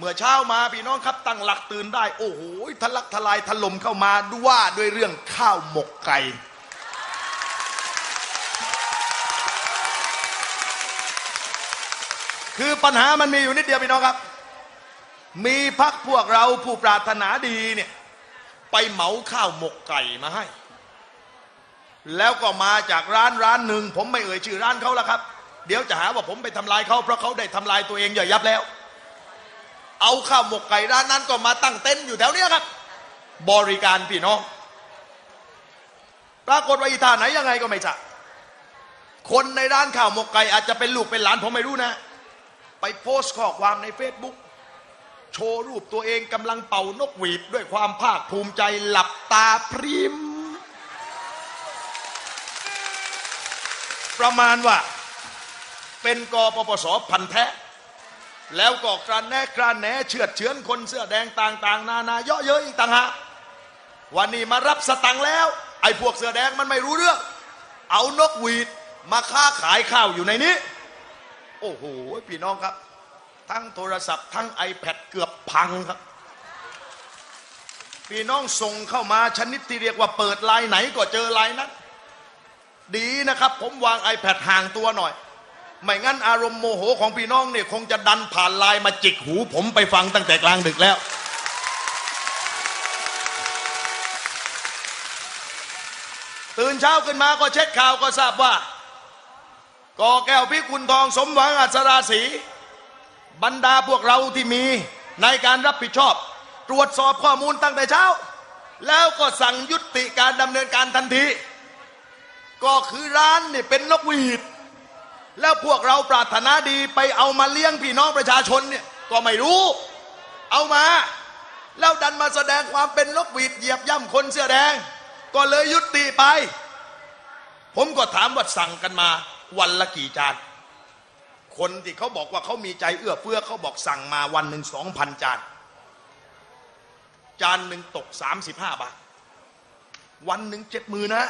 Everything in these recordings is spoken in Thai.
เมื่อเช้ามาพี่น้องครับตั้งหลักตื่นได้ โอ้โหทะลักทลายถล่มเข้ามาว่าด้วยเรื่องข้าวหมกไก่คือปัญหามันมีอยู่นิดเดียวพี่น้องครับ มีพักพวกเราผู้ปรารถนาดีเนี่ยไปเหมาข้าวหมกไก่มาให้ แล้วก็มาจากร้านร้านหนึ่งผมไม่เอ่ยชื่อร้านเขาแล้วครับ เดี๋ยวจะหาว่าผมไปทำลายเขาเพราะเขาได้ทำลายตัวเองอย่ายับแล้ว เอาข้าวหมกไก่ร้านนั้นก็มาตั้งเต็นท์อยู่แถวเนี้ครับ บริการพี่น้อง ปรากฏว่าอีท่าไหนยังไงก็ไม่จะคนในร้านข้าวหมกไก่อาจจะเป็นลูกเป็นหลานผมไม่รู้นะ ไปโพสต์ข้อความในเฟซบุ๊กโชว์รูปตัวเองกำลังเป่านกหวีดด้วยความภาคภูมิใจหลับตาพริม ประมาณว่า เป็นกปปสพันแท้ แล้วก็กระแนะกระแหนเฉือดเฉือนคนเสื้อแดงต่างๆ นานาเยอะเย้ยอีกต่างหากวันนี้มารับสตังค์แล้ว ไอ้พวกเสื้อแดงมันไม่รู้เรื่อง เอานกหวีดมาค้าขายข้าวอยู่ในนี้ โอ้โหพี่น้องครับ ทั้งโทรศัพท์ทั้ง iPad เกือบพังครับ พี่น้องส่งเข้ามาชนิดที่เรียกว่าเปิดไลน์ไหนก็เจอไลน์นั้น ดีนะครับ ผมวาง iPad ห่างตัวหน่อย ไม่งั้นอารมณ์โมโหของพี่น้องเนี่ยคงจะดันผ่านไลน์มาจิกหู ผมไปฟังตั้งแต่กลางดึกแล้ว ตื่นเช้าขึ้นมาก็เช็คข่าวก็ทราบว่ากอแก้วพิกุลทองสมหวังอัศราศีบรรดาพวกเราที่มีในการรับผิดชอบ ตรวจสอบข้อมูลตั้งแต่เช้า แล้วก็สั่งยุติการดำเนินการทันที ก็คือร้านเนี่ยเป็นนกหวีด แล้วพวกเราปรารถนาดีไปเอามาเลี้ยงพี่น้องประชาชนเนี่ยก็ไม่รู้ เอามา แล้วดันมาแสดงความเป็นนกหวีดเหยียบย่ำคนเสื้อแดง ก็เลยยุติไป ผมก็ถามว่าสั่งกันมาวันละกี่จานคนที่เขาบอกว่าเขามีใจเอื้อเฟื้อเขาบอกสั่งมาวันหนึ่งสองพันจาน จานหนึ่งตกสามสิบห้าบาท วันหนึ่งเจ็ดมือนะ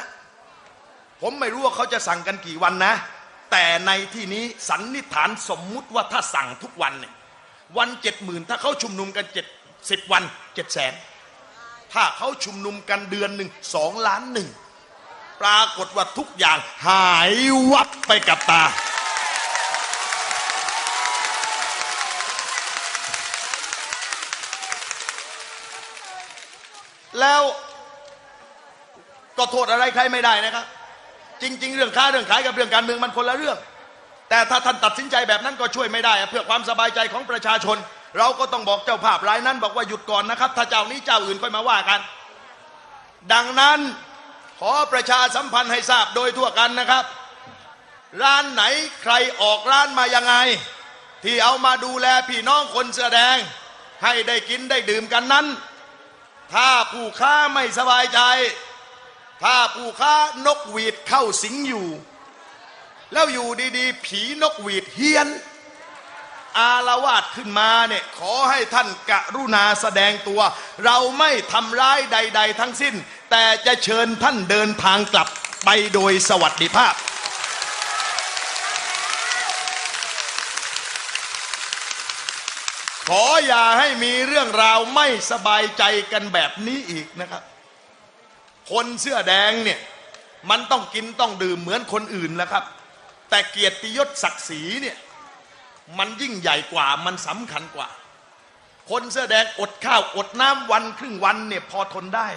ผมไม่รู้ว่าเขาจะสั่งกันกี่วันนะ แต่ในที่นี้สันนิษฐานสมมุติว่าถ้าสั่งทุกวันเนี่ยวันเจ็ดหมื่นถ้าเขาชุมนุมกันเจ็ดสิบวันเจ็ดแสนถ้าเขาชุมนุมกันเดือนหนึ่งสองล้านหนึ่งปรากฏว่าทุกอย่างหายวับไปกับตา แล้วก็โทษอะไรใครไม่ได้นะครับ จริง ๆ เรื่องค้าเรื่องขายกับเรื่องการเมืองมันคนละเรื่อง แต่ถ้าท่านตัดสินใจแบบนั้นก็ช่วยไม่ได้เพื่อความสบายใจของประชาชน เราก็ต้องบอกเจ้าภาพรายนั้น บอกว่าหยุดก่อนนะครับ ถ้าเจ้านี้เจ้าอื่นค่อยมาว่ากัน ดังนั้นขอประชาสัมพันธ์ให้ทราบโดยทั่วกันนะครับ ร้านไหนใครออกร้านมายังไง ที่เอามาดูแลพี่น้องคนเสื้อแดง ให้ได้กินได้ดื่มกันนั้น ถ้าผู้ค้าไม่สบายใจ ถ้าผู้ค้านกหวีดเข้าสิงอยู่ แล้วอยู่ดีๆ ผีนกหวีดเฮียน อาละวาดขึ้นมาเนี่ยขอให้ท่านกรุณาแสดงตัว เราไม่ทำร้ายใด ๆ ทั้งสิ้น แต่จะเชิญท่านเดินทางกลับไปโดยสวัสดิภาพขออย่าให้มีเรื่องราวไม่สบายใจกันแบบนี้อีกนะครับ คนเสื้อแดงเนี่ยมันต้องกินต้องดื่มเหมือนคนอื่นแล้วครับ แต่เกียรติยศศักดิ์ศรีเนี่ยมันยิ่งใหญ่กว่ามันสำคัญกว่า คนเสื้อแดงอดข้าวอดน้ำวันครึ่งวันเนี่ยพอทนได้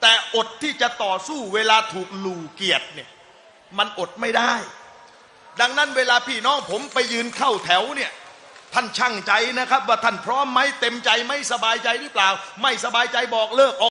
แต่อดที่จะต่อสู้เวลาถูกหลู่เกียรติเนี่ยมันอดไม่ได้ ดังนั้นเวลาพี่น้องผมไปยืนเข้าแถวเนี่ยท่านช่างใจนะครับ ว่าท่านพร้อมไหมเต็มใจไหมสบายใจหรือเปล่า ไม่สบายใจบอกเลิกออก